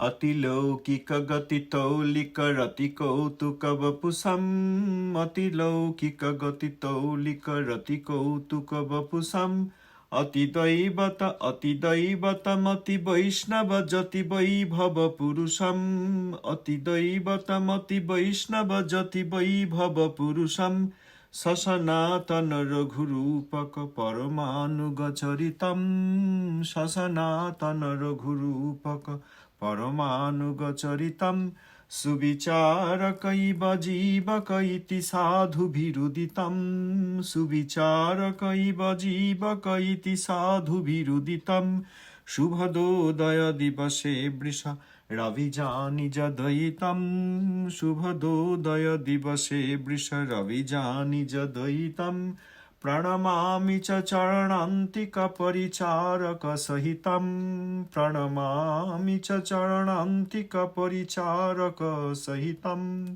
अतिलौकिक गतितौलिक रतिकौतुकवपुषम् अतिलौकिक गतितौलिक रतिकौतुकवपुषम् अतिदैवत अतिदैवतमति वैष्णव जति वैभव पुरुषम्। अतिदैवतमति वैष्णव जति वैभव पुरुषम्। ससनातन रघुरूपक परमानुगचरितम् ससनातन रघुरूपक परमानुगचरितम् सुविचारकैव जीवक इति साधुभिरुदितम् सुविचारकैव जीवक इति साधुभिरुदितम् शुभदोदय दिवसे वृष रविजानिजदयितम् शुभदोदय दिवसे वृष रविजानिजदयितम् प्रणमामि च चरणान्तिकपरिचारकसहितं। प्रणमामि च चरणान्तिकपरिचारकसहितं।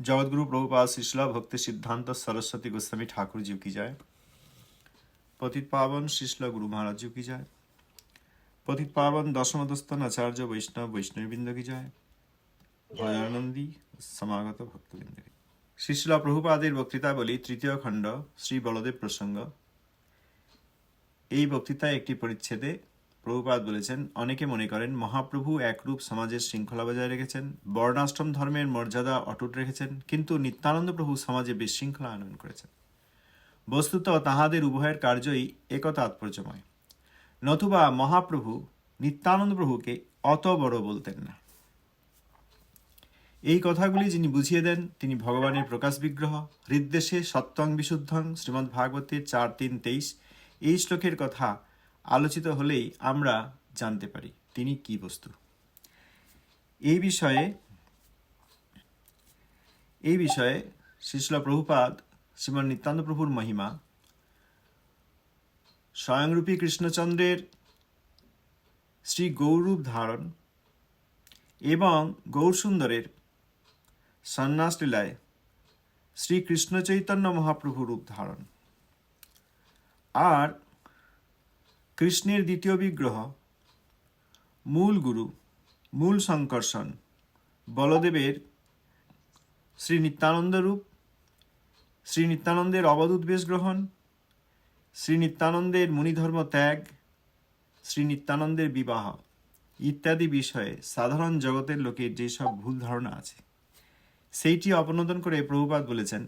जगदगुरु प्रभुपाद शिशला भक्ति सिद्धांत सरस्वती गोस्वामी ठाकुर जी की जाए। पतित पावन शिशला गुरु महाराज जी की जाए। पतित पावन दशम दस्तन आचार्य वैष्णव वैष्णवबिंद की जाए। भयानंदी समागत भक्तबिंद की শিশলা প্রভুপাদের বক্তৃতা বলি তৃতীয় খণ্ড, শ্রী বলদেব প্রসঙ্গ। এই বক্তৃতায় একটি পরিচ্ছেদে প্রভুপাদ বলেছেন, অনেকে মনে করেন মহাপ্রভু একরূপ সমাজের শৃঙ্খলা বজায় রেখেছেন, বর্ণাশ্রম ধর্মের মর্যাদা অটুট রেখেছেন, কিন্তু নিত্যানন্দ প্রভু সমাজে বিশৃঙ্খলা আনয়ন করেছেন। বস্তুত তাহাদের উভয়ের কার্যই একতা তাৎপর্যময়। নতুবা মহাপ্রভু নিত্যানন্দ প্রভুকে অত বড় বলতেন না। এই কথাগুলি যিনি বুঝিয়ে দেন, তিনি ভগবানের প্রকাশ বিগ্রহ, হৃদ্দেশে সত্যং বিশুদ্ধং শ্রীমদ্ ভাগবতের চার তিন তেইশ। এই শ্লোকের কথা আলোচিত হলেই আমরা জানতে পারি তিনি কি বস্তু। এই বিষয়ে এই বিষয়ে শিশলা প্রভুপাদ শ্রীমান নিত্যান্ত প্রভুর মহিমা, স্বয়ংরূপী কৃষ্ণচন্দ্রের শ্রী গৌরূপ ধারণ এবং গৌরসুন্দরের সন্ন্যাস লীলায় শ্রী কৃষ্ণ চৈতন্য মহাপ্রভু রূপ ধারণ। আর কৃষ্ণের দ্বিতীয় বিগ্রহ, মূল গুরু, মূল সংকর্ষণ, বলদেবের শ্রী নিত্যানন্দ রূপ, শ্রী নিত্যানন্দের অবধূত বেশ গ্রহণ, শ্রী নিত্যানন্দের মুনিধর্ম ত্যাগ, শ্রী নিত্যানন্দের বিবাহ ইত্যাদি বিষয়ে সাধারণ জগতের লোকের যেসব ভুল ধারণা আছে। সেইটি অবনোদন করে প্রভুপাদ বলেছেন,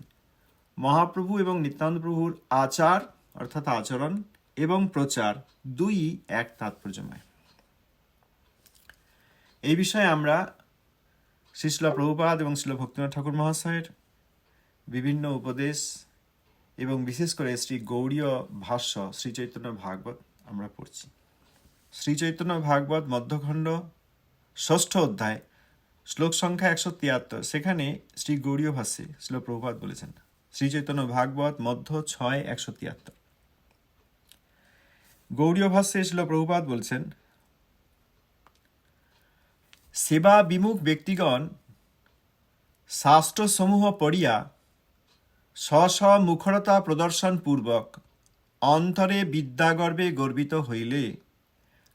মহাপ্রভু এবং নিত্যানন্দ প্রভুর আচার, অর্থাৎ আচরণ এবং প্রচার দুই এক তাৎপর্যময়। এই বিষয়ে আমরা শিশলা প্রভুপাদ এবং শিল ভক্তিনাথ ঠাকুর মহাশয়ের বিভিন্ন উপদেশ এবং বিশেষ করে শ্রী গৌরীয় ভাষ্য শ্রী চৈতন্য ভাগবত আমরা পড়ছি। শ্রী চৈতন্য ভাগবত মধ্যখণ্ড ষষ্ঠ অধ্যায় শ্লোক সংখ্যা একশো তিয়াত্তর। সেখানে শ্রী গৌরীয় ভাষ্যে শ্রী প্রভুপাত বলেছেন, শ্রী চৈতন্য ভাগবত মধ্য ছয় একশো তিয়াত্তর। গৌরীয় ভাষ্যে শ্রী প্রভুপাত বলছেন, সেবা বিমুখ ব্যক্তিগণ শাস্ত্রসমূহ পড়িয়া স্ব মুখরতা প্রদর্শন পূর্বক অন্তরে বিদ্যাগর্বে গর্বিত হইলে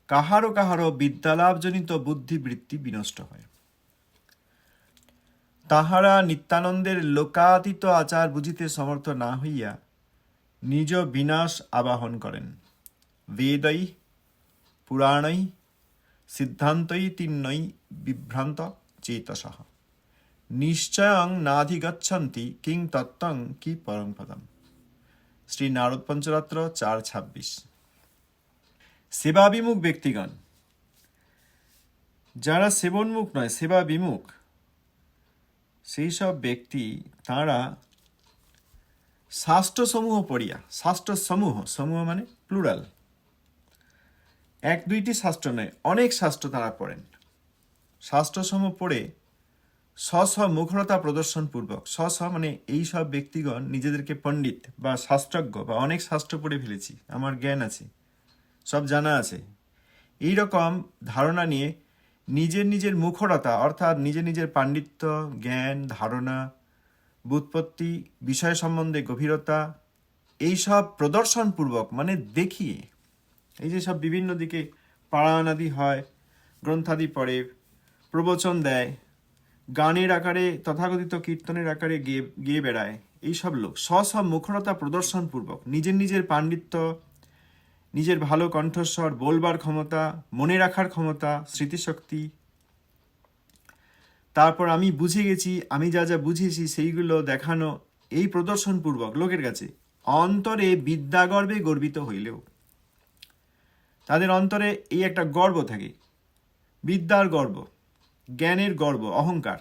কাহারো কাহারো বিদ্যালাভজনিত বুদ্ধিবৃত্তি বিনষ্ট হয়। তাহারা নিত্যানন্দের লোকাতীত আচার বুঝিতে সমর্থ না হইয়া নিজ বিনাশ আবাহন করেন। বেদৈ, পুরাণৈ সিদ্ধান্তই তিন্নৈ, বিভ্রান্ত চেতসহ নিশ্চয়ং নাধিগচ্ছন্তি, কিং তত্ত্বং, কি পরম পদম। শ্রী নারদ পঞ্চরাত্র চার ছাব্বিশ। সেবা বিমুখ ব্যক্তিগণ, যারা সেবনমুখ নয় সেবা বিমুখ সেই সব ব্যক্তি তাঁরা শাস্ত্রসমূহ পড়িয়া শাস্ত্র সমূহ মানে প্লুরাল এক দুইটি শাস্ত্র নয়, অনেক শাস্ত্র তারা পড়েন। শাস্ত্রসমূহ পড়ে স্ব মুখরতা প্রদর্শন পূর্বক স্ব স্ব মানে এই সব ব্যক্তিগণ নিজেদেরকে পণ্ডিত বা শাস্ত্রজ্ঞ বা অনেক শাস্ত্র পড়ে ফেলেছি, আমার জ্ঞান আছে, সব জানা আছে। এই রকম ধারণা নিয়ে নিজের নিজের মুখরতা, অর্থাৎ নিজের নিজের পাণ্ডিত্য, জ্ঞান, ধারণা, বুৎপত্তি, বিষয় সম্বন্ধে গভীরতা, এইসব প্রদর্শনপূর্বক মানে দেখিয়ে, এই যে সব বিভিন্ন দিকে পাড়ানাদি হয়, গ্রন্থাদি পড়ে, প্রবচন দেয়, গানের আকারে, তথাকথিত কীর্তনের আকারে গেয়ে গেয়ে বেড়ায়, এইসব লোক, স্ব স্ব মুখরতা প্রদর্শনপূর্বক, নিজের নিজের পাণ্ডিত্য নিজের ভালো কণ্ঠস্বর বলবার ক্ষমতা, মনে রাখার ক্ষমতা, স্মৃতিশক্তি। তারপর আমি বুঝে গেছি, আমি যা যা বুঝেছি সেইগুলো দেখানো এই প্রদর্শনপূর্বক লোকের কাছে। অন্তরে বিদ্যাগর্বে গর্বিত হইলেও। তাদের অন্তরে এই একটা গর্ব থাকে। বিদ্যার গর্ব, জ্ঞানের গর্ব, অহংকার।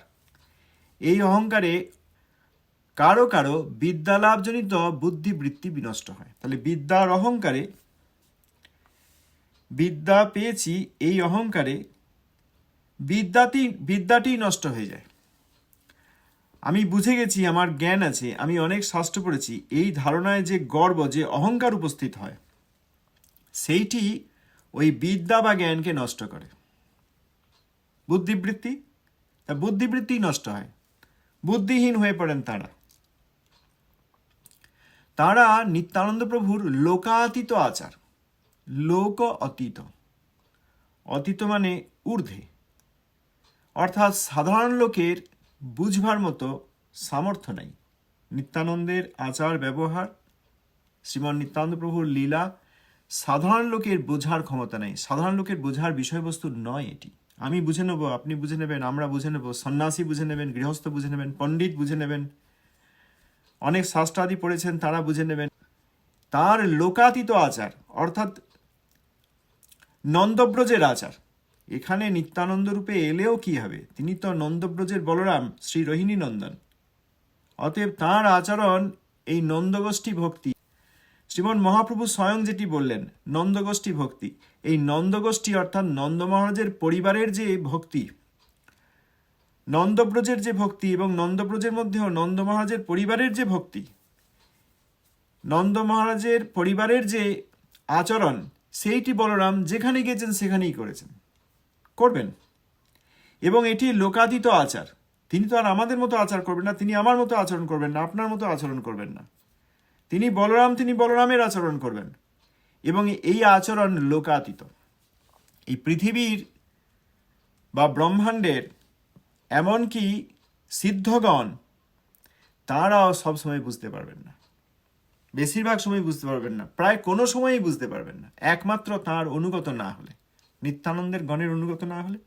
এই অহংকারে কারও কারও বিদ্যালাভজনিত বুদ্ধিবৃত্তি বিনষ্ট হয়। তাহলে বিদ্যার অহংকারে বিদ্যা পেয়েছি এই অহংকারে বিদ্যাটি বিদ্যাটি নষ্ট হয়ে যায়। আমি বুঝে গেছি আমার জ্ঞান আছে, আমি অনেক শাস্ত্র পড়েছি, এই ধারণায় যে গর্ব, যে অহংকার উপস্থিত হয়, সেইটি ওই বিদ্যা বা জ্ঞানকে নষ্ট করে। বুদ্ধিবৃত্তি? তা বুদ্ধিবৃত্তি নষ্ট হয়। বুদ্ধিহীন হয়ে পড়েন তারা। তারা নিত্যানন্দ প্রভুর লোকাতীত আচার। লোক অতীত। অতীত মানে ঊর্ধ্বে। অর্থাৎ সাধারণ লোকের বুঝবার মতো সামর্থ্য নাই। নিত্যানন্দের আচার ব্যবহার শ্রীমন নিত্যানন্দ প্রভুর লীলা সাধারণ লোকের বোঝার ক্ষমতা নেই। সাধারণ লোকের বোঝার বিষয়বস্তু নয় এটি। আমি বুঝে নেব, আপনি বুঝে নেবেন, আমরা বুঝে নেব, সন্ন্যাসী বুঝে নেবেন, গৃহস্থ বুঝে নেবেন, পণ্ডিত বুঝে নেবেন, অনেক শাস্ত্রাদি পড়েছেন, তারা বুঝে নেবেন। তার লোকাতীত আচার, অর্থাৎ নন্দব্রজের আচার এখানে নিত্যানন্দ রূপে এলেও কি হবে? তিনি তো নন্দব্রজের বলরাম, শ্রী রোহিণী নন্দন অতএব তাঁর আচরণ এই নন্দগোষ্ঠী ভক্তি। শ্রীমন মহাপ্রভু স্বয়ং যেটি বললেন, নন্দগোষ্ঠী ভক্তি। এই নন্দগোষ্ঠী অর্থাৎ নন্দ মহারাজের পরিবারের যে ভক্তি, নন্দব্রজের যে ভক্তি এবং নন্দব্রজের মধ্যেও নন্দ মহারাজের পরিবারের যে ভক্তি, নন্দ মহারাজের পরিবারের যে আচরণ সেইটি বলরাম যেখানে গেছেন সেখানেই করেছেন। করবেন। এবং এটি লোকাতীত আচার। তিনি তো আর আমাদের মতো আচার করবেন না, তিনি আমার মতো আচরণ করবেন না, আপনার মতো আচরণ করবেন না। তিনি বলরাম, তিনি বলরামের আচরণ করবেন। এবং এই আচরণ লোকাতীত। এই পৃথিবীর বা ব্রহ্মাণ্ডের এমনকি সিদ্ধগণ, তাঁরাও সবসময় বুঝতে পারবেন না। বেশিরভাগ সময় বুঝতে পারবেন না। প্রায় কোনো সময়ই বুঝতে পারবেন না। একমাত্র তাঁর অনুগত না হলে। নিত্যানন্দের গণের অনুগত না হলে।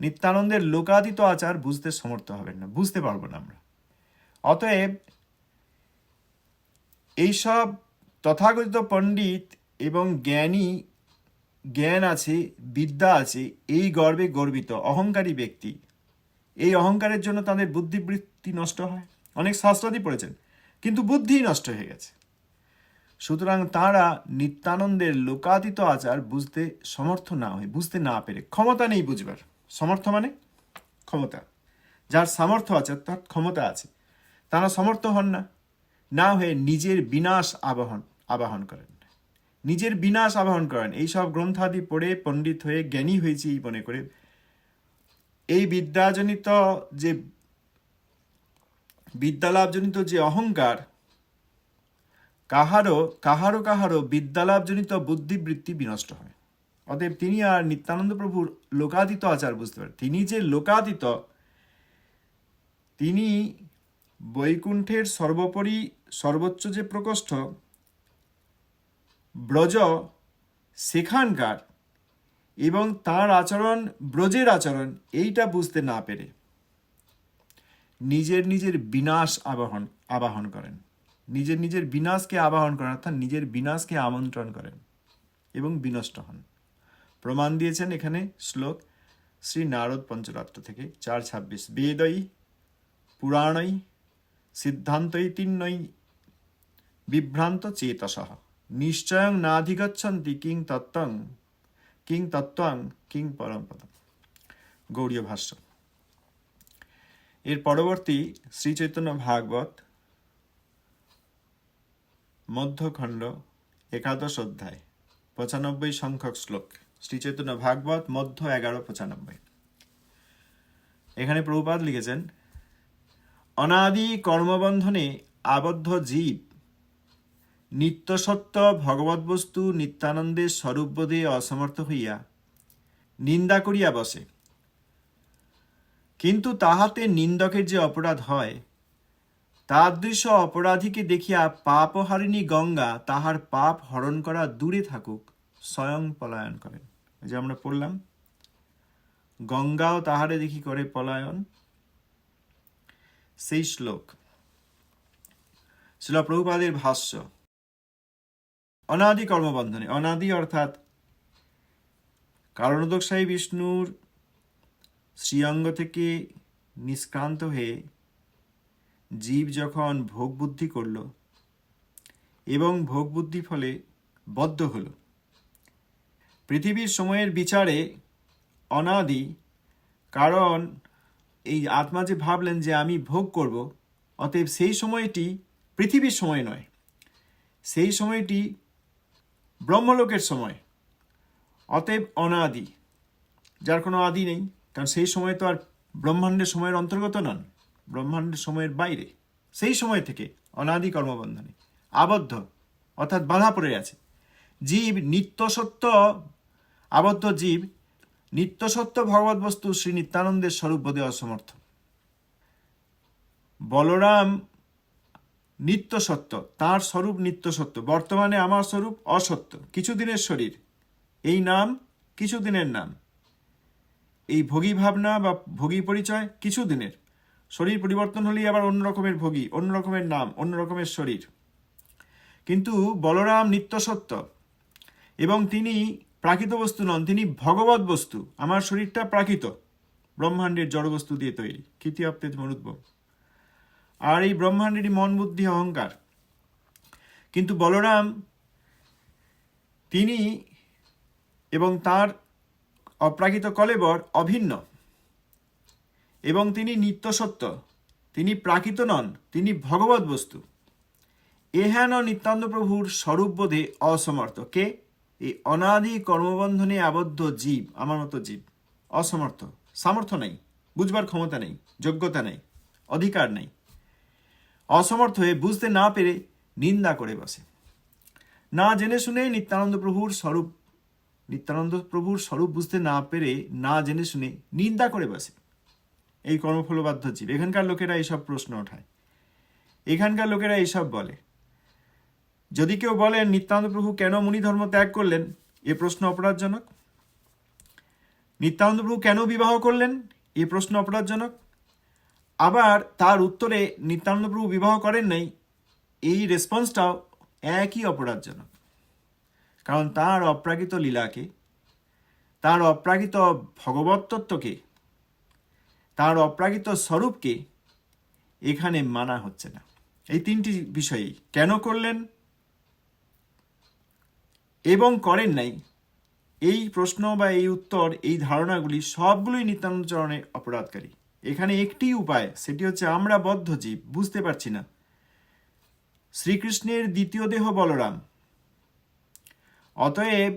নিত্যানন্দের লোকাতীত আচার বুঝতে সমর্থ হবেন না। বুঝতে পারব না আমরা। অতএব এইসব তথাকথিত পণ্ডিত এবং জ্ঞানী, জ্ঞান আছে, বিদ্যা আছে, এই গর্বে গর্বিত, অহংকারী ব্যক্তি। এই অহংকারের জন্য তাদের বুদ্ধিবৃত্তি নষ্ট হয়। অনেক শাস্ত্রাদি পড়েছেন। কিন্তু বুদ্ধি নষ্ট হয়ে গেছে। সুতরাং তারা নিত্যানন্দের লোকাতীত আচার বুঝতে সমর্থ না হয়ে, বুঝতে না পেরে, ক্ষমতা নেই বুঝবার। সমর্থ মানে? ক্ষমতা। যার সামর্থ্য আছে তার ক্ষমতা আছে, তারা সমর্থ হন না। না হয়ে নিজের বিনাশ আবাহন আবাহন করেন। নিজের বিনাশ আবাহন করেন। এই সব গ্রন্থাদি পড়ে পণ্ডিত হয়ে জ্ঞানী হয়েছি মনে করে। এই বিদ্যাজনিত যে বিদ্যালাভজনিত যে অহংকার কাহারও কাহারও কাহারও বিদ্যালাভজনিত বুদ্ধিবৃত্তি বিনষ্ট হয়। অতএব তিনি আর নিত্যানন্দ প্রভুর লোকাতীত আচার বুঝতে পারেন তিনি যে লোকাতীত, তিনি বৈকুণ্ঠের সর্বোপরি সর্বোচ্চ যে প্রকোষ্ঠ, ব্রজ সেখানকার এবং তার আচরণ ব্রজের আচরণ, এইটা বুঝতে না পেরে নিজের নিজের বিনাশ আবাহন আবাহন করেন। নিজের নিজের বিনাশকে আবাহন করেন, অর্থাৎ নিজের বিনাশকে আমন্ত্রণ করেন এবং বিনষ্ট হন। প্রমাণ দিয়েছেন এখানে শ্লোক শ্রী নারদ পঞ্চরাত্র থেকে, চার ছাব্বিশ। বেদই পুরাণই সিদ্ধান্তই তিন্নই বিভ্রান্ত চেতসহ নিশ্চয়ং নাধিগচ্ছন্তি কিং তত্ত্বং কিং তত্ত্বং, কিং পরমপদম। গৌড়ীয় ভাষ্য। এর পরবর্তী শ্রী চৈতন্য ভাগবত, মধ্যখণ্ড, একাদশ অধ্যায়, পঁচানব্বই সংখ্যক শ্লোক, শ্রী চৈতন্য ভাগবত, মধ্য এগারো, পঁচানব্বই। এখানে প্রভুপাদ লিখেছেন, অনাদি কর্মবন্ধনে আবদ্ধ জীব নিত্যসত্য ভগবৎ বস্তু নিত্যানন্দের স্বরূপ স্বরূপবোধে অসমর্থ হইয়া নিন্দা করিয়া বসে। কিন্তু তাহাতে নিন্দকের যে অপরাধ হয়, তাদৃশ অপরাধীকে দেখিয়া পাপহারিণী গঙ্গা তাহার পাপ হরণ করা দূরে থাকুক, স্বয়ং পলায়ন করেন। যে আমরা পড়লাম, গঙ্গাও তাহারে দেখি করে পলায়ন। সেই শ্লোক শিল প্রভুপাদের ভাষ্য, অনাদি কর্মবন্ধনে, অনাদি অর্থাৎ কারণোদকসায়ী বিষ্ণুর শ্রীঅঙ্গ থেকে নিষ্ক্রান্ত হয়ে জীব যখন ভোগ বুদ্ধি করল এবং ভোগ বুদ্ধি ফলে বদ্ধ হল, পৃথিবীর সময়ের বিচারে অনাদি, কারণ এই আত্মা যে ভাবলেন যে আমি ভোগ করব, অতএব সেই সময়টি পৃথিবীর সময় নয়। সেই সময়টি ব্রহ্মলোকের সময়, অতএব অনাদি, যার কোনো আদি নেই। কারণ সেই সময় তো আর ব্রহ্মাণ্ডের সময়ের অন্তর্গত নন, ব্রহ্মাণ্ডের সময়ের বাইরে। সেই সময় থেকে অনাদি কর্মবন্ধনে আবদ্ধ, অর্থাৎ বাধা পড়ে আছে। জীব নিত্যসত্য, আবদ্ধ জীব নিত্যসত্য ভগবত বস্তু শ্রী নিত্যানন্দের স্বরূপ বোধে অসমর্থ। বলরাম নিত্য সত্য তার স্বরূপ নিত্য সত্য বর্তমানে আমার স্বরূপ অসত্য, কিছুদিনের শরীর। এই নাম কিছুদিনের নাম। এই ভোগী ভাবনা বা ভোগী পরিচয় কিছু দিনের। শরীর পরিবর্তন হলেই আবার অন্য রকমের ভোগী, অন্য রকমের নাম, অন্য রকমের শরীর। কিন্তু বলরাম নিত্য সত্য। এবং তিনি প্রাকৃত বস্তু নন, তিনি ভগবত বস্তু। আমার শরীরটা প্রাকৃত। ব্রহ্মাণ্ডের জড়বস্তু দিয়ে তৈরি। কৃতি অপ্তেজ মরুদ্ভব। আর এই ব্রহ্মাণ্ডেরই মন বুদ্ধি অহংকার। কিন্তু বলরাম, তিনি এবং তার অপ্রাকৃত কলেবর অভিন্ন। এবং তিনি নিত্য সত্য, তিনি প্রাকৃত নন, তিনি ভগবত বস্তু। এহেন নিত্যান্ত প্রভুর স্বরূপ বোধে অসমর্থ। কে? এই অনাদি কর্মবন্ধনে আবদ্ধ জীব, আমার মতো জীব। অসমর্থ, সামর্থ্য নেই, বুঝবার ক্ষমতা নেই, যোগ্যতা নেই, অধিকার নেই। অসমর্থ হয়ে বুঝতে না পেরে নিন্দা করে বসে। না জেনে শুনে নিত্যানন্দ প্রভুর স্বরূপ নিত্যানন্দ প্রভুর স্বরূপ বুঝতে না পেরে না জেনে শুনে নিন্দা করে বসে। এই কর্মফলবাধ্য জীব, এখানকার লোকেরা এইসব প্রশ্ন ওঠায়। এখানকার লোকেরা এইসব বলে। যদি কেউ বলেন নিত্যানন্দ প্রভু কেন মুনি ধর্ম ত্যাগ করলেন? এ প্রশ্ন অপরাধজনক। নিত্যানন্দ প্রভু কেন বিবাহ করলেন? এ প্রশ্ন অপরাধজনক। আবার তার উত্তরে, নিত্যানন্দ প্রভু বিবাহ করেন নাই, এই রেসপন্সটাও একই অপরাধজনক। কারণ তার অপ্রাকৃত লীলাকে, তার অপ্রাকৃত ভগবত তত্ত্বকে তার অপ্রাকৃত স্বরূপকে এখানে মানা হচ্ছে না। এই তিনটি বিষয়েই কেন করলেন? এবং করেন নাই? এই প্রশ্ন বা এই উত্তর, এই ধারণাগুলি সবগুলোই নিত্যানন্দ অপরাধকারী। এখানে একটি উপায়, সেটি হচ্ছে আমরা বদ্ধ জীব বুঝতে পারছি না। শ্রীকৃষ্ণের দ্বিতীয় দেহ বলরাম অতএব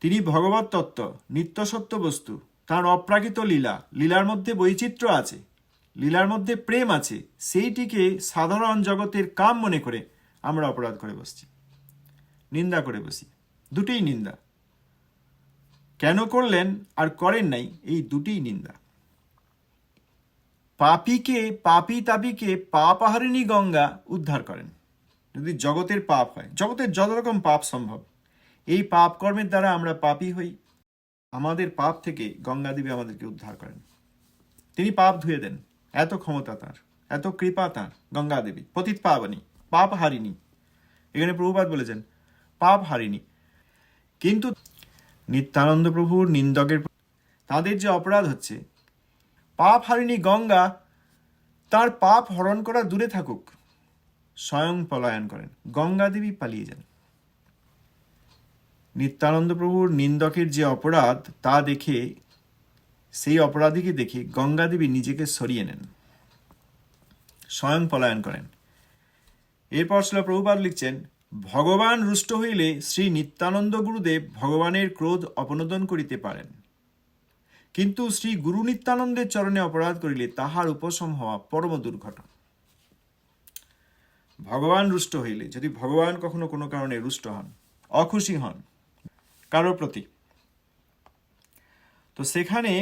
তিনি ভগবত তত্ত্ব, নিত্য সত্য বস্তু তার অপ্রাকৃত লীলা, লীলার মধ্যে বৈচিত্র্য আছে, লীলার মধ্যে প্রেম আছে, সেইটিকে সাধারণ জগতের কাম মনে করে আমরা অপরাধ করে বসছি, নিন্দা করে বসি, দুটিই নিন্দা। কেন করলেন আর করেন নাই, এই দুটিই নিন্দা। পাপিকে, পাপি তাপিকে পাপাহারিণী গঙ্গা উদ্ধার করেন। যদি জগতের পাপ হয়, জগতের যত রকম পাপ সম্ভব, এই পাপ কর্মের দ্বারা আমরা পাপই হই। আমাদের পাপ থেকে গঙ্গা দেবী আমাদেরকে উদ্ধার করেন। তিনি পাপ ধুয়ে দেন। এত ক্ষমতা তার, এত কৃপা তার, গঙ্গা দেবী। পতিত পাবনী, পাপ হারিনি এখানে প্রভুপাত বলেছেন, পাপ হারিনি কিন্তু নিত্যানন্দ প্রভুর নিন্দকের তাদের যে অপরাধ হচ্ছে, পাপ হারিনি গঙ্গা তার পাপ হরণ করা দূরে থাকুক। স্বয়ং পলায়ন করেন। গঙ্গা দেবী পালিয়ে যান। নিত্যানন্দ প্রভুর নিন্দকের যে অপরাধ, তা দেখে, সেই অপরাধীকে দেখে গঙ্গা দেবী নিজেকে সরিয়ে নেন। স্বয়ং পলায়ন করেন। এরপর শিল প্রভুপাদ লিখছেন, ভগবান রুষ্ট হইলে শ্রী নিত্যানন্দ গুরুদেব ভগবানের ক্রোধ অপনোদন করিতে পারেন। কিন্তু শ্রী গুরু নিত্যানন্দের চরণে অপরাধ করিলে তাহার উপশম হওয়া পরম দুর্ঘটনা ভগবান রুষ্ট হইলে, যদি ভগবান কখনো কোনো কারণে রুষ্ট হন, অখুশি হন কারোর প্রতি। তো সেখানে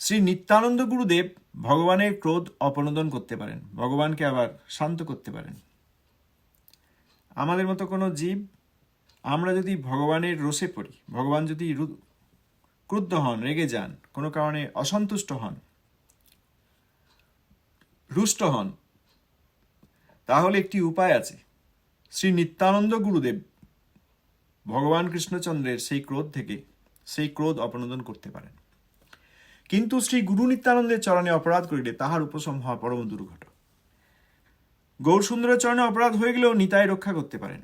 শ্রী নিত্যানন্দ গুরুদেব ভগবানের ক্রোধ অপনোদন করতে পারেন, ভগবানকে আবার শান্ত করতে পারেন। আমাদের মতো কোনো জীব, আমরা যদি ভগবানের রোষে পড়ি, ভগবান যদি ক্রুদ্ধ হন, রেগে যান, কোনো কারণে অসন্তুষ্ট হন, রুষ্ট হন তাহলে একটি উপায় আছে। শ্রী নিত্যানন্দ গুরুদেব ভগবান কৃষ্ণচন্দ্রের সেই ক্রোধ থেকে সেই ক্রোধ অপনোদন করতে পারেন। কিন্তু শ্রী গুরু নিত্যানন্দের চরণে অপরাধ করিলে তাহার উপশম হওয়া পরম দুর্ঘট গৌর সুন্দরের চরণে অপরাধ হয়ে গেলেও নিতাই রক্ষা করতে পারেন।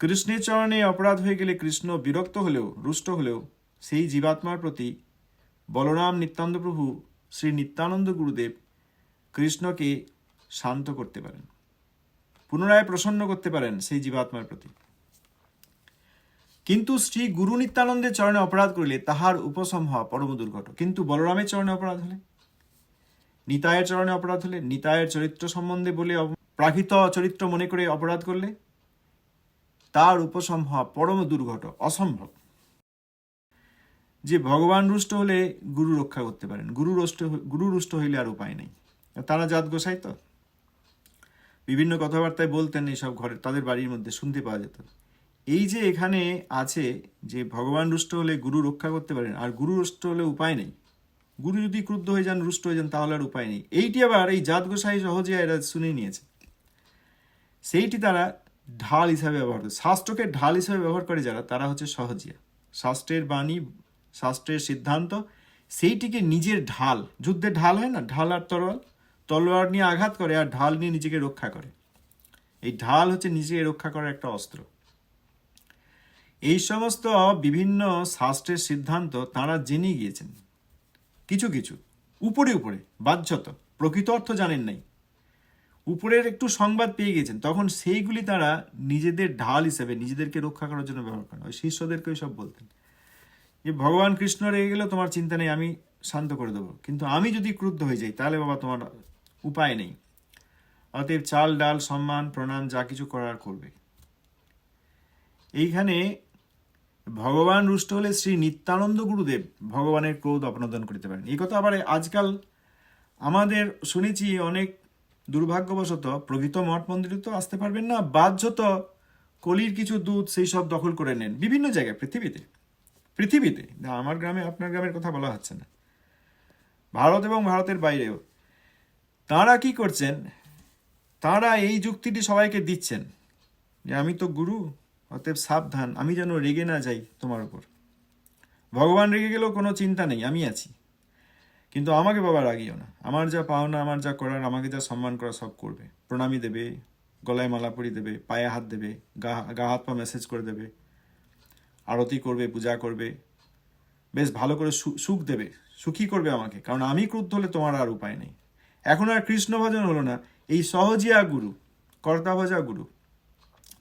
কৃষ্ণের চরণে অপরাধ হয়ে গেলে কৃষ্ণ বিরক্ত হলেও, রুষ্ট হলেও সেই জীবাত্মার প্রতি বলরাম নিত্যানন্দ প্রভু শ্রী নিত্যানন্দ গুরুদেব কৃষ্ণকে শান্ত করতে পারেন। পুনরায় প্রসন্ন করতে পারেন সেই জীবাত্মার প্রতি। কিন্তু শ্রী গুরু নিত্যানন্দের চরণে অপরাধ করিলে তাহার উপশম হওয়া পরম দুর্ঘট কিন্তু বলরামের চরণে অপরাধ হলে? নিতায়ের চরণে অপরাধ হলে? নিতায়ের চরিত্র সম্বন্ধে বলে প্রাকৃত চরিত্র মনে করে অপরাধ করলে? তার উপশম হওয়া পরম দুর্ঘট অসম্ভব। যে ভগবান রুষ্ট হলে গুরু রক্ষা করতে পারেন। গুরু রুষ্ট গুরু রুষ্ট হইলে আর উপায় নেই। তারা জাত গোসাই তো? বিভিন্ন কথাবার্তায় বলতেন এইসব ঘরে, তাদের বাড়ির মধ্যে শুনতে পাওয়া যেত। এই যে এখানে আছে যে ভগবান রুষ্ট হলে গুরু রক্ষা করতে পারেন, আর গুরু রুষ্ট হলে উপায় নেই। গুরু যদি ক্রুদ্ধ হয়ে যান, রুষ্ট হয়ে যান, তাহলে আর উপায় নেই। এইটি আবার এই জাত গোসাই সহজে এরা শুনে নিয়েছে। সেইটি তারা ঢাল হিসাবে ব্যবহার করে। শাস্ত্রকে ঢাল হিসাবে ব্যবহার করে যারা, তারা হচ্ছে সহজিয়া। শাস্ত্রের বাণী, শাস্ত্রের সিদ্ধান্ত, সেইটিকে নিজের ঢাল, যুদ্ধের ঢাল হয় না? ঢাল আর তরোয়াল? তলোয়ার নিয়ে আঘাত করে আর ঢাল নিয়ে নিজেকে রক্ষা করে। এই ঢাল হচ্ছে নিজেকে রক্ষা করার একটা অস্ত্র। এই সমস্ত বিভিন্ন শাস্ত্রের সিদ্ধান্ত তারা জেনে গিয়েছেন। কিছু কিছু, উপরে উপরে বাহ্যত প্রকৃত অর্থ জানেন নাই। উপরের একটু সংবাদ পেয়ে গেছেন তখন সেইগুলি তারা নিজেদের ঢাল হিসেবে নিজেদেরকে রক্ষা করার জন্য ব্যবহার করেন। ওই শিষ্যদেরকে সব বলতেন। যে ভগবান কৃষ্ণ রেগে গেলেও তোমার চিন্তা নেই, আমি শান্ত করে দেবো। কিন্তু আমি যদি ক্রুদ্ধ হয়ে যাই, তাহলে বাবা তোমার উপায় নেই। অতএব চাল, ডাল, সম্মান, প্রণাম যা কিছু করার করবে। এইখানে ভগবান রুষ্ট হলে শ্রী নিত্যানন্দ গুরুদেব ভগবানের ক্রোধ অপনোদন করতে পারেন। এই কথা আবার আজকাল আমাদের শুনেছি, অনেক দুর্ভাগ্যবশত প্রকৃত মঠ মন্দিরে তো আসতে পারবেন না বাহ্যত কলির কিছু দুধ সেই সব দখল করে নেন বিভিন্ন জায়গায়, পৃথিবীতে। পৃথিবীতে আমার গ্রামে, আপনার গ্রামের কথা বলা হচ্ছে না। ভারত এবং ভারতের বাইরেও তাঁরা কি করছেন? তাঁরা এই যুক্তিটি সবাইকে দিচ্ছেন যে আমি তো গুরু, অতএব সাবধান, আমি যেন রেগে না যাই তোমার উপর। ভগবান রেগে গেলেও কোনো চিন্তা নেই, আমি আছি। কিন্তু আমাকে বাবা রাগিও না। আমার যা পাওনা, আমার যা করার, আমাকে যা সম্মান করা সব করবে। প্রণামী দেবে, গলায় মালা দেবে, পায়ে হাত দেবে, গা গা হাত পা মেসেজ করে দেবে, আরতি করবে, পূজা করবে। বেশ ভালো করে সুখ দেবে, সুখী করবে আমাকে। কারণ আমি ক্রুদ্ধ হলে তোমার আর উপায় নেই। এখন আর কৃষ্ণ ভজন হলো না। এই সহজিয়া গুরু, কর্তাভজা গুরু,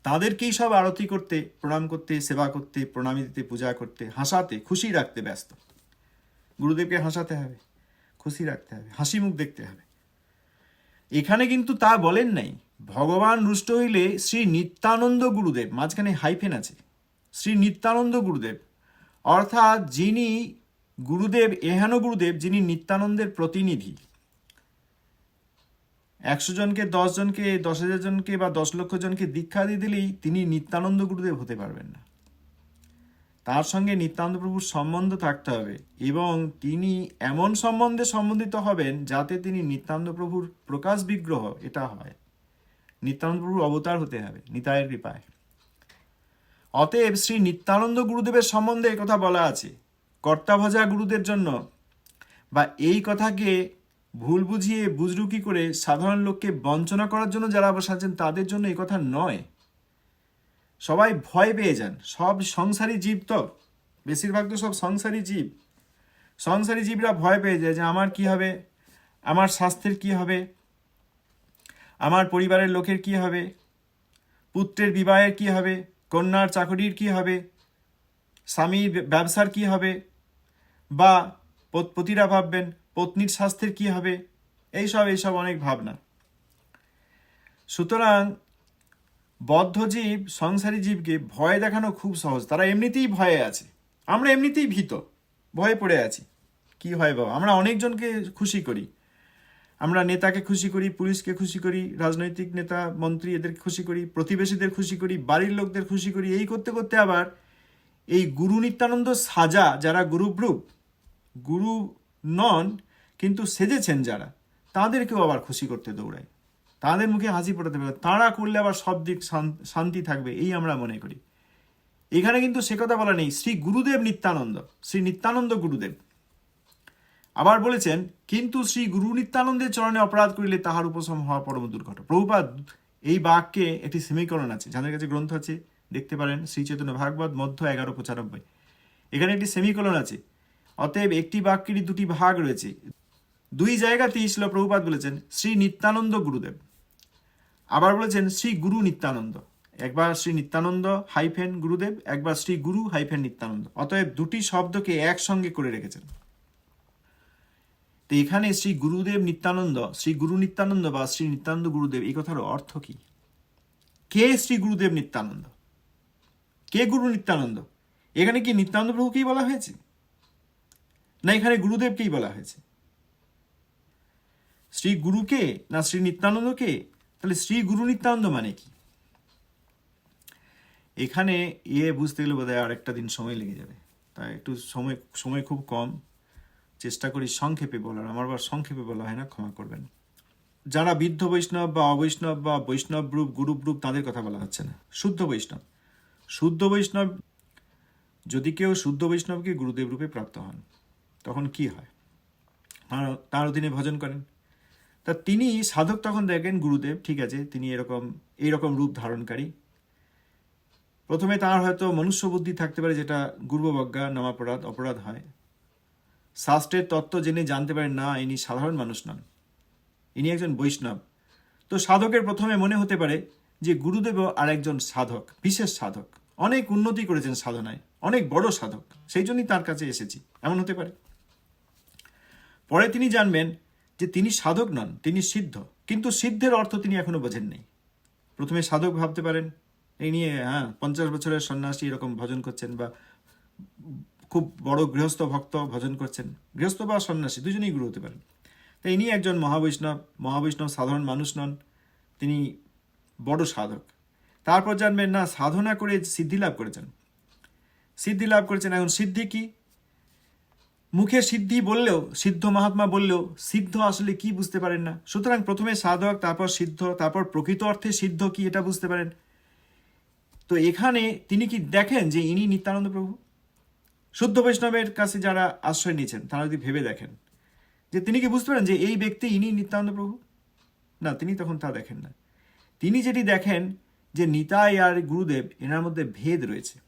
তাদেরকেই সব আরতি করতে, প্রণাম করতে, সেবা করতে, প্রণামী দিতে, পূজা করতে, হাসাতে, খুশি রাখতে ব্যস্ত। গুরুদেবকে হাসাতে হবে, খুশি রাখতে হবে, হাসি মুখ দেখতে হবে। এখানে কিন্তু তা বলেন নাই। ভগবান রুষ্ট হইলে শ্রী নিত্যানন্দ গুরুদেব, মাঝখানে হাইফেন আছে, শ্রী নিত্যানন্দ গুরুদেব, অর্থাৎ যিনি গুরুদেব, এহেন গুরুদেব যিনি নিত্যানন্দের প্রতিনিধি। একশো জনকে, দশ জনকে, দশ হাজার জনকে বা দশ লক্ষ জনকে দীক্ষা দিয়ে দিলেই তিনি নিত্যানন্দ গুরুদেব হতে পারবেন না। তার সঙ্গে নিত্যানন্দ প্রভুর সম্বন্ধ থাকতে হবে এবং তিনি এমন সম্বন্ধে সম্বন্ধিত হবেন যাতে তিনি নিত্যানন্দ প্রভুর প্রকাশ বিগ্রহ, এটা হয়। নিত্যানন্দ প্রভুর অবতার হতে হবে নিতায়ের কৃপায়। অতএব শ্রী নিত্যানন্দ গুরুদেবের সম্বন্ধে কথা বলা আছে। কর্তাভজা গুরুদের জন্য বা এই কথাকে ভুল বুঝিয়ে বুজরুকি করে সাধারণ লোককে বঞ্চনা করার জন্য যারা বসাচ্ছেন তাদের জন্য এই কথা নয়। সবাই ভয় পেয়ে যান। সব সংসারী জীব তো। বেশিরভাগ তো সব সংসারী জীব। সংসারী জীবরা ভয় পেয়ে যায় যে আমার কি হবে? আমার স্বাস্থ্যের কি হবে? আমার পরিবারের লোকের কি হবে? পুত্রের বিবাহের কি হবে? কন্যার চাকরির কি হবে? স্বামীর ব্যবসার কি হবে? বা পত- পতিরা ভাববেন পত্নীর স্বাস্থ্যের কি হবে? এইসব এইসব অনেক ভাবনা। সুতরাং বদ্ধ জীব, সংসারী জীবকে ভয় দেখানো খুব সহজ। তারা এমনিতেই ভয়ে আছে। আমরা এমনিতেই ভীত। ভয়ে পড়ে আছি। কি হয় বাবা? আমরা অনেকজনকে খুশি করি। আমরা নেতাকে খুশি করি, পুলিশকে খুশি করি, রাজনৈতিক নেতা, মন্ত্রী এদেরকে খুশি করি, প্রতিবেশীদের খুশি করি, বাড়ির লোকদের খুশি করি, এই করতে করতে আবার এই গুরু নিত্যানন্দ সাজা যারা গুরুব্রুপ গুরু নন, কিন্তু সেজেছেন যারা, তাদেরকেও আবার খুশি করতে দৌড়ায়। তাদের মুখে হাসি ফোটাতে পারে, তারা করলে আবার সব দিক শান্তি থাকবে, এই আমরা মনে করি। এখানে কিন্তু সে কথা বলা নেই, শ্রী গুরুদেব নিত্যানন্দ, শ্রী নিত্যানন্দ গুরুদেব। আবার বলেছেন, কিন্তু শ্রী গুরু নিত্যানন্দের চরণে অপরাধ করিলে তাহার উপশম হওয়া পরম দুর্ঘট প্রভুপাদ, এই বাক্যে একটি সেমিকরণ আছে, যাদের কাছে গ্রন্থ আছে, দেখতে পারেন শ্রী চৈতন্য ভাগবত, মধ্য এগারো পঁচানব্বই। এখানে একটি সেমিকলন আছে অতএব একটি বাক্যেরই দুটি ভাগ রয়েছে। দুই জায়গাতেই শিল প্রভুপাত বলেছেন, শ্রী নিত্যানন্দ গুরুদেব। আবার বলেছেন, শ্রী গুরু নিত্যানন্দ। একবার শ্রী নিত্যানন্দ হাইফেন গুরুদেব, একবার শ্রী গুরু হাইফেন নিত্যানন্দ। অতএব দুটি শব্দকে একসঙ্গে করে রেখেছেন। তো এখানে শ্রী গুরুদেব নিত্যানন্দ, শ্রী গুরু নিত্যানন্দ বা শ্রী নিত্যানন্দ গুরুদেব, এই কথার অর্থ কি? কে শ্রী গুরুদেব নিত্যানন্দ? কে গুরু নিত্যানন্দ? এখানে কি নিত্যানন্দ প্রভুকেই বলা হয়েছে? না এখানে গুরুদেবকেই বলা হয়েছে। শ্রী গুরুকে না শ্রী নিত্যানন্দকে? তাহলে শ্রী গুরু নিত্যানন্দ মানে কি? এখানে ইয়ে বুঝতে গেলে বোধহয় আরেকটা দিন সময় লেগে যাবে। তাই একটু সময় সময় খুব কম। চেষ্টা করি সংক্ষেপে বলার। আমার আবার সংক্ষেপে বলা হয় না, ক্ষমা করবেন। যারা বৃদ্ধ বৈষ্ণব বা অবৈষ্ণব বা বৈষ্ণব রূপ গুরু রূপ, তাদের কথা বলা হচ্ছে না। শুদ্ধ বৈষ্ণব। শুদ্ধ বৈষ্ণব, যদি কেউ শুদ্ধ বৈষ্ণবকে গুরুদেব রূপে প্রাপ্ত হন তখন কি হয়? তার- অধীনে ভজন করেন। তা তিনি সাধক তখন দেখেন গুরুদেব, ঠিক আছে, তিনি এরকম, এইরকম রূপ ধারণকারী। প্রথমে তার হয়তো মনুষ্য বুদ্ধি থাকতে পারে, যেটা গুর্ববজ্ঞা নামাপরাধ, অপরাধ হয়। শাস্ত্রের তত্ত্ব জেনে জানতে পারেন, না, ইনি সাধারণ মানুষ নন। ইনি একজন বৈষ্ণব। তো সাধকের প্রথমে মনে হতে পারে যে গুরুদেবও আর একজন সাধক, বিশেষ সাধক। অনেক উন্নতি করেছেন সাধনায়, অনেক বড় সাধক। সেই জন্যই তার কাছে এসেছি। এমন হতে পারে। পরে তিনি জানবেন যে তিনি সাধক নন, তিনি সিদ্ধ। কিন্তু সিদ্ধের অর্থ তিনি এখনও বোঝেন নেই প্রথমে সাধক ভাবতে পারেন, এই নিয়ে হ্যাঁ পঞ্চাশ বছরের সন্ন্যাসী এরকম ভজন করছেন বা খুব বড় গৃহস্থ ভক্ত ভজন করছেন। গৃহস্থ বা সন্ন্যাসী, দুজনেই গুরু হতে পারেন। তো ইনি একজন মহাবৈষ্ণব মহাবৈষ্ণব সাধারণ মানুষ নন, তিনি বড় সাধক। তারপর জানবেন, না, সাধনা করে সিদ্ধি লাভ করেছেন। সিদ্ধি লাভ করেছেন। এখন সিদ্ধি কি? মুখে সিদ্ধি বললেও, সিদ্ধ মহাত্মা বললেও, সিদ্ধ আসলে কি বুঝতে পারেন না? সুতরাং প্রথমে সাধক তারপর সিদ্ধ, তারপর প্রকৃত অর্থে সিদ্ধ কি এটা বুঝতে পারেন? তো এখানে তিনি কি দেখেন যে ইনি নিত্যানন্দ প্রভু? শুদ্ধ বৈষ্ণবের কাছে যারা আশ্রয় নিয়েছেন, তারা যদি ভেবে দেখেন, যে তিনি কি বুঝতে পারেন যে এই ব্যক্তি ইনি নিত্যানন্দ প্রভু? না, তিনি তখন তা দেখেন না। তিনি যেটি দেখেন যে নিতাই আর গুরুদেব, এনার মধ্যে ভেদ রয়েছে।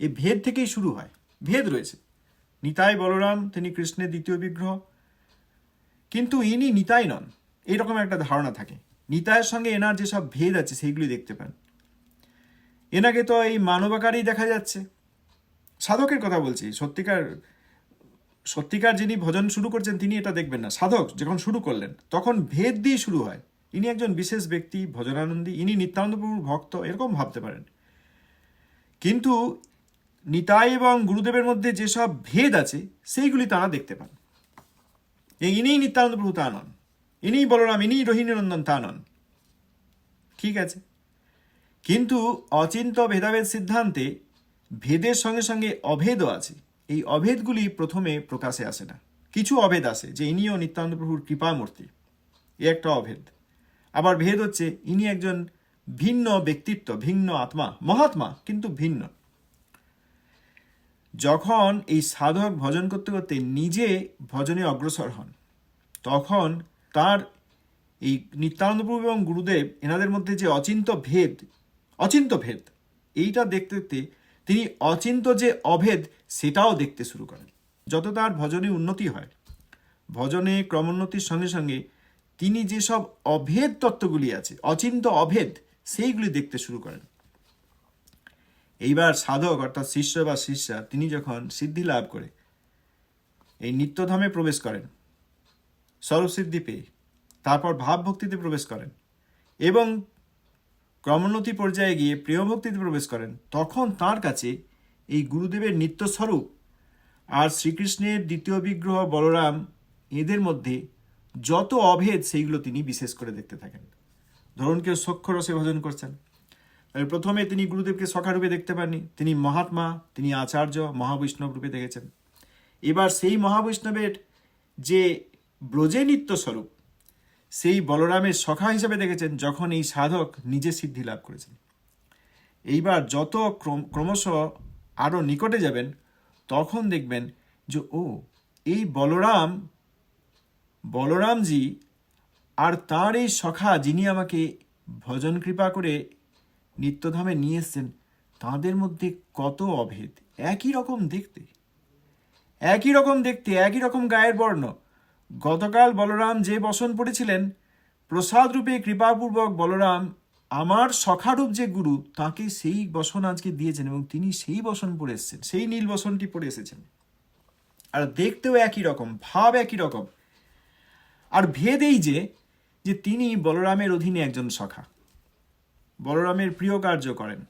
এই ভেদ থেকেই শুরু হয়। ভেদ রয়েছে। নিতাই বলরাম, তিনি কৃষ্ণের দ্বিতীয় বিগ্রহ। কিন্তু ইনি নিতাই নন। এইরকম একটা ধারণা থাকে। নিতায়ের সঙ্গে এনার যেসব ভেদ আছে, সেইগুলি দেখতে পান। এনাকে তো এই মানবাকারই দেখা যাচ্ছে। সাধকের কথা বলছি। সত্যিকার সত্যিকার যিনি ভজন শুরু করছেন, তিনি এটা দেখবেন না। সাধক যখন শুরু করলেন, তখন ভেদ দিয়ে শুরু হয়। ইনি একজন বিশেষ ব্যক্তি, ভজনানন্দী। ইনি নিত্যানন্দ প্রভুর ভক্ত, এরকম ভাবতে পারেন। কিন্তু নিতাই এবং গুরুদেবের মধ্যে যেসব ভেদ আছে, সেইগুলি তারা দেখতে পান। ইনিই নিত্যানন্দ প্রভু তা নন। ইনিই বলরাম, ইনিই রোহিণীনন্দন তা নন। ঠিক আছে। কিন্তু অচিন্ত ভেদাভেদ সিদ্ধান্তে ভেদের সঙ্গে সঙ্গে অভেদও আছে। এই অভেদগুলি প্রথমে প্রকাশে আসে না। কিছু অভেদ আছে যে ইনিও নিত্যানন্দ প্রভুর কৃপামূর্তি। এ একটা অভেদ। আবার ভেদ হচ্ছে ইনি একজন ভিন্ন ব্যক্তিত্ব, ভিন্ন আত্মা, মহাত্মা, কিন্তু ভিন্ন। যখন এই সাধক ভজন করতে করতে নিজে ভজনে অগ্রসর হন, তখন তার এই নিত্যানন্দ প্রভু এবং গুরুদেব এনাদের মধ্যে যে অচিন্ত ভেদ অচিন্ত ভেদ, এইটা দেখতে দেখতে তিনি অচিন্ত যে অভেদ, সেটাও দেখতে শুরু করেন। যত তার ভজনে উন্নতি হয়, ভজনে ক্রমোন্নতির সঙ্গে সঙ্গে তিনি যেসব অভেদ তত্ত্বগুলি আছে, অচিন্ত অভেদ, সেইগুলি দেখতে শুরু করেন। এইবার সাধক অর্থাৎ শিষ্য বা শিষ্যা তিনি যখন সিদ্ধি লাভ করে, এই নিত্যধামে প্রবেশ করেন স্বরূপসিদ্ধি পেয়ে, তারপর ভাব ভক্তিতে প্রবেশ করেন এবং ক্রমোন্নতি পর্যায়ে গিয়ে প্রিয় ভক্তিতে প্রবেশ করেন, তখন তার কাছে এই গুরুদেবের নিত্যস্বরূপ আর শ্রীকৃষ্ণের দ্বিতীয় বিগ্রহ বলরাম, এদের মধ্যে যত অভেদ সেইগুলো তিনি বিশেষ করে দেখতে থাকেন। ধরুন কেউ সক্ষ রসে ভজন করছেন। প্রথমে তিনি গুরুদেবকে সখা রূপে দেখতে পাননি। তিনি মহাত্মা, তিনি আচার্য, মহাবৈষ্ণব রূপে দেখেছেন। এবার সেই মহাবৈষ্ণবের যে ব্রজে নিত্য স্বরূপ, সেই বলরামের সখা হিসেবে দেখেছেন যখন এই সাধক নিজে সিদ্ধি লাভ করেছেন। এইবার যত ক্রমশ আরও নিকটে যাবেন, তখন দেখবেন যে, ও, এই বলরাম, বলরামজি আর তার এই সখা যিনি আমাকে ভজন কৃপা করে নিত্যধামে নিয়ে এসছেন, তাদের মধ্যে কত অভেদ? একই রকম দেখতে। একই রকম দেখতে, একই রকম গায়ের বর্ণ। গতকাল বলরাম যে বসন পড়েছিলেন, প্রসাদ রূপে কৃপাপূর্বক বলরাম, আমার সখারূপ যে গুরু, তাকে সেই বসন আজকে দিয়েছেন এবং তিনি সেই বসন পড়ে এসেছেন, সেই নীল বসনটি পড়ে এসেছেন। আর দেখতেও একই রকম, ভাব একই রকম। আর ভেদ এই যে যে তিনি বলরামের অধীনে একজন সখা। বলরামের প্রিয় কার্য করেন।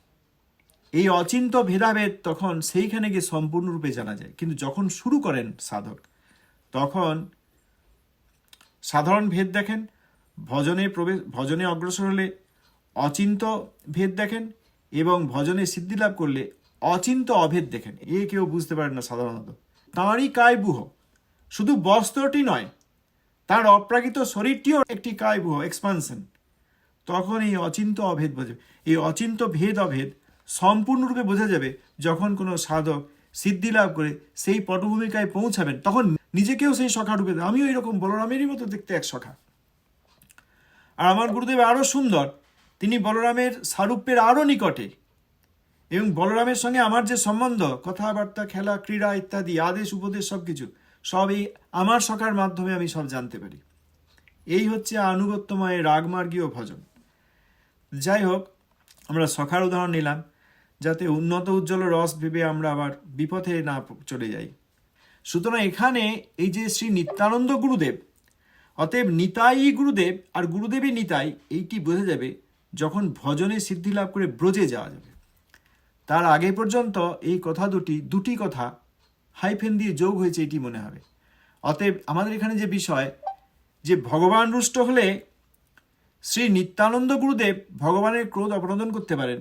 এই অচিন্ত ভেদাভেদ তখন সেইখানে গিয়ে সম্পূর্ণরূপে জানা যায়। কিন্তু যখন শুরু করেন সাধক, তখন সাধারণ ভেদ দেখেন, ভজনে প্রবেশ, ভজনে অগ্রসর হলে অচিন্ত ভেদ দেখেন এবং ভজনে সিদ্ধি লাভ করলে অচিন্ত অভেদ দেখেন। এ কেউ বুঝতে পারেন না সাধারণত। তাঁরই কায় বুহ শুধু বস্ত্রটি নয়, তার অপ্রাকৃত শরীরটিও একটি কায় বুহ এক্সপানশন তখন এই অচিন্ত অভেদ বোঝে। এই অচিন্ত ভেদ অভেদ সম্পূর্ণরূপে বোঝা যাবে যখন কোনো সাধক সিদ্ধি লাভ করে সেই পটভূমিকায় পৌঁছাবেন, তখন নিজেকেও সেই সখা রূপে। আমিও এরকম বলরামেরই মতো দেখতে এক সখা। আর আমার গুরুদেব আরও সুন্দর। তিনি বলরামের সারূপ্যের আরও নিকটে। এবং বলরামের সঙ্গে আমার যে সম্বন্ধ, কথাবার্তা, খেলা, ক্রীড়া ইত্যাদি, আদেশ, উপদেশ সব কিছু সব এই আমার সখার মাধ্যমে আমি সব জানতে পারি। এই হচ্ছে আনুগত্যময় রাগমার্গীয় ভজন। যাই হোক, আমরা সখার উদাহরণ নিলাম, যাতে উন্নত উজ্জ্বল রস ভেবে আমরা আবার বিপথে না চলে যাই। সুতরাং এখানে এই যে শ্রী নিত্যানন্দ গুরুদেব, অতএব নিতাই গুরুদেব আর গুরুদেবই নিতাই, এইটি বোঝা যাবে যখন ভজনে সিদ্ধি লাভ করে ব্রজে যাওয়া যাবে। তার আগে পর্যন্ত এই কথা দুটি দুটি কথা হাইফেন দিয়ে যোগ হয়েছে, এটি মনে হবে। অতএব আমাদের এখানে যে বিষয়, যে ভগবান রুষ্ট হলে শ্রী নিত্যানন্দ গুরুদেব ভগবানের ক্রোধ অপনোদন করতে পারেন।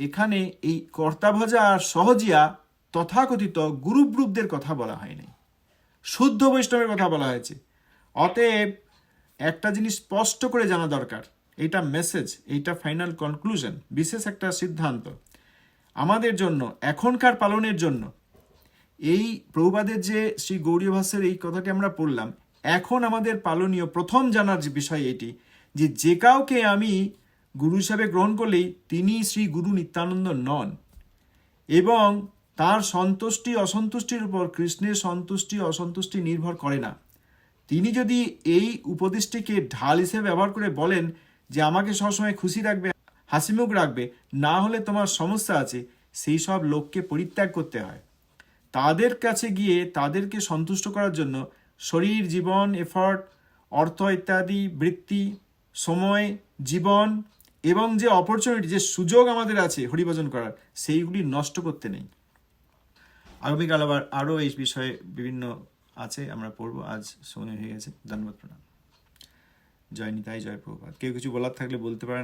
এখানে এই কর্তাভজা আর সহজিয়া তথাকথিত গুরুব্রুবদের কথা বলা হয়নি। শুদ্ধ বৈষ্ণবের কথা বলা হয়েছে। অতএব একটা জিনিস স্পষ্ট করে জানা দরকার। এইটা মেসেজ এইটা ফাইনাল কনক্লুশন বিশেষ একটা সিদ্ধান্ত। আমাদের জন্য, এখনকার পালনের জন্য। এই প্রভুপাদের যে শ্রী গৌরী ভাষ্যের এই কথাটি আমরা পড়লাম, এখন আমাদের পালনীয় প্রথম জানার যে বিষয় এটি যে যে কাউকে আমি গুরু হিসাবে গ্রহণ করলেই তিনি শ্রী গুরু নিত্যানন্দ নন। এবং তার সন্তুষ্টি, অসন্তুষ্টির উপর কৃষ্ণের সন্তুষ্টি, অসন্তুষ্টি নির্ভর করে না। তিনি যদি এই উপদেশটিকে ঢাল হিসেবে ব্যবহার করে বলেন যে আমাকে সবসময় খুশি রাখবে হাসিমুখ রাখবে, না হলে তোমার সমস্যা আছে, সেই সব লোককে পরিত্যাগ করতে হয়। তাদের কাছে গিয়ে তাদেরকে সন্তুষ্ট করার জন্য শরীর, জীবন এফর্ট অর্থ ইত্যাদি, বৃত্তি সময়, জীবন এবং যে অপরচুনিটি যে সুযোগ আমাদের আছে হরিভজন করার, সেইগুলি নষ্ট করতে নেই। আগামীকাল আবার আরও এই বিষয়ে বিভিন্ন আছে, আমরা পড়ব। আজ সময় হয়ে গেছে। ধন্যবাদ, প্রণাম। জয় নিতাই, জয় প্রভুপাত কেউ কিছু বলার থাকলে বলতে পারেন।